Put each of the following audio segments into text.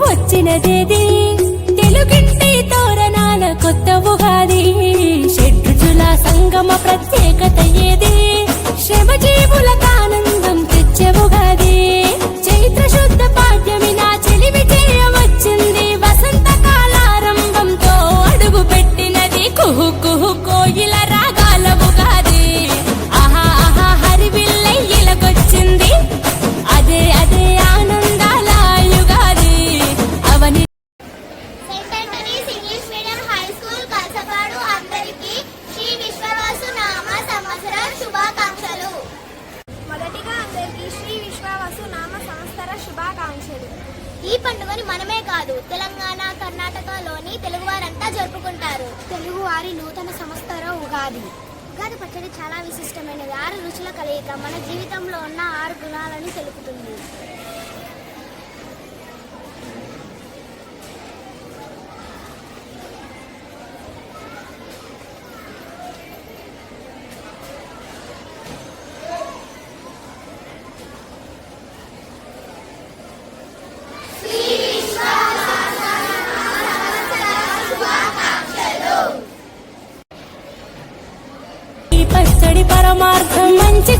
వచ్చినదేది? తెలుగింటి తోరణాల కొత్త ఉగాది షడ్రుచుల సంగమ ప్రత్యేక ఈ పండుగని మనమే కాదు తెలంగాణ కర్ణాటకలోని తెలుగువారంతా జరుపుకుంటారు. తెలుగువారి నూతన సంస్థర ఉగాది. ఉగాది పచ్చడి చాలా విశిష్టమైనది. ఆరు రుచుల కలయిక మన జీవితంలో ఉన్న ఆరు గుణాలను తెలుపుతుంది. అతడి పరమార్థం మంచి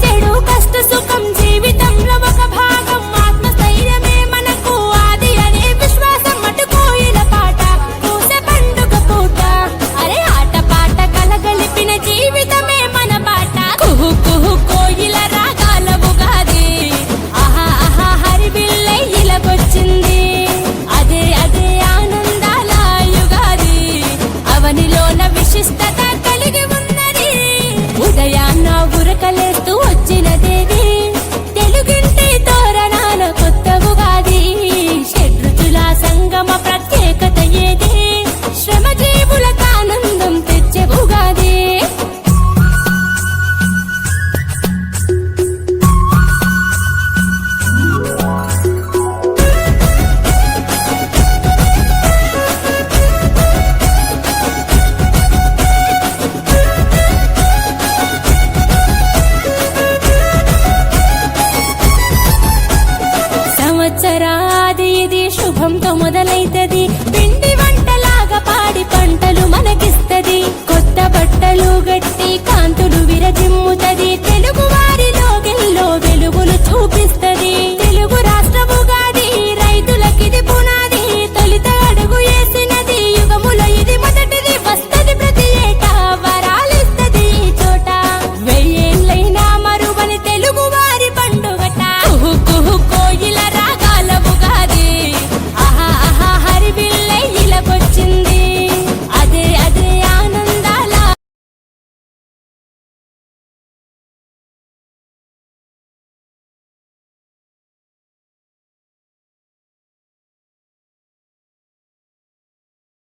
ఉరకలేస్తూ వచ్చిన దేవి. కోపంతో మొదలైతది.